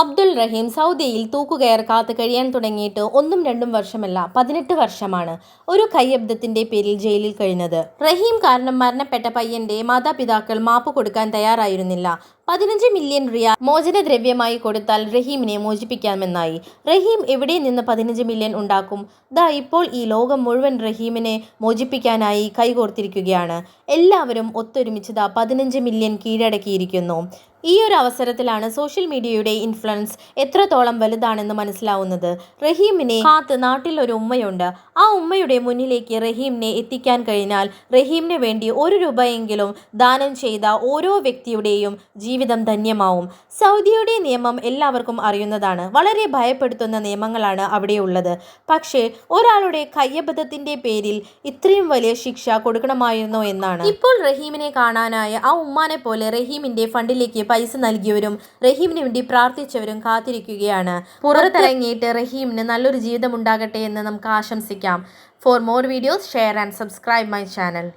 അബ്ദുൾ റഹീം സൗദിയിൽ തൂക്കുകയർ കാത്തു കഴിയാൻ തുടങ്ങിയിട്ട് ഒന്നും രണ്ടും വർഷമല്ല പതിനെട്ട് വർഷമാണ് ഒരു കയ്യബ്ദത്തിന്റെ പേരിൽ ജയിലിൽ കഴിഞ്ഞത്. റഹീം കാരണം മരണപ്പെട്ട പയ്യന്റെ മാതാപിതാക്കൾ മാപ്പ് കൊടുക്കാൻ തയ്യാറായിരുന്നില്ല. പതിനഞ്ച് മില്യൺ റിയാൽ മോചനദ്രവ്യമായി കൊടുത്താൽ റഹീമിനെ മോചിപ്പിക്കാമെന്നായി. റഹീം എവിടെ നിന്ന് പതിനഞ്ച് മില്യൺ ഉണ്ടാക്കും? ദാ ഇപ്പോൾ ഈ ലോകം മുഴുവൻ റഹീമിനെ മോചിപ്പിക്കാനായി കൈകോർത്തിരിക്കുകയാണ്. എല്ലാവരും ഒത്തൊരുമിച്ച് ദാ പതിനഞ്ച് മില്യൺ കീഴടക്കിയിരിക്കുന്നു. ഈ ഒരു അവസരത്തിലാണ് സോഷ്യൽ മീഡിയയുടെ ഇൻഫ്ലുവൻസ് എത്രത്തോളം വലുതാണെന്ന് മനസ്സിലാവുന്നത്. റഹീമിനെ കാത്ത് നാട്ടിൽ ഒരു ഉമ്മയുണ്ട്. ആ ഉമ്മയുടെ മുന്നിലേക്ക് റഹീമിനെ എത്തിക്കാൻ കഴിഞ്ഞാൽ റഹീമിന് വേണ്ടി ഒരു രൂപയെങ്കിലും ദാനം ചെയ്ത ഓരോ വ്യക്തിയുടെയും ജീവിതം ധന്യമാവും. സൗദിയുടെ നിയമം എല്ലാവർക്കും അറിയുന്നതാണ്. വളരെ ഭയപ്പെടുത്തുന്ന നിയമങ്ങളാണ് അവിടെയുള്ളത് പക്ഷേ ഒരാളുടെ കയ്യബദ്ധത്തിന്റെ പേരിൽ ഇത്രയും വലിയ ശിക്ഷ കൊടുക്കണമായിരുന്നോ എന്നാണ്. ഇപ്പോൾ റഹീമിനെ കാണാനായ ആ ഉമ്മാനെ പോലെ റഹീമിന്റെ ഫണ്ടിലേക്ക് പൈസ നൽകിയവരും റഹീമിന് വേണ്ടി പ്രാർത്ഥിച്ചവരും കാത്തിരിക്കുകയാണ്. പുറത്തിറങ്ങിയിട്ട് റഹീമിന് നല്ലൊരു ജീവിതം ഉണ്ടാകട്ടെ എന്ന് നമുക്ക് ആശംസിക്കാം. For more videos share and subscribe my channel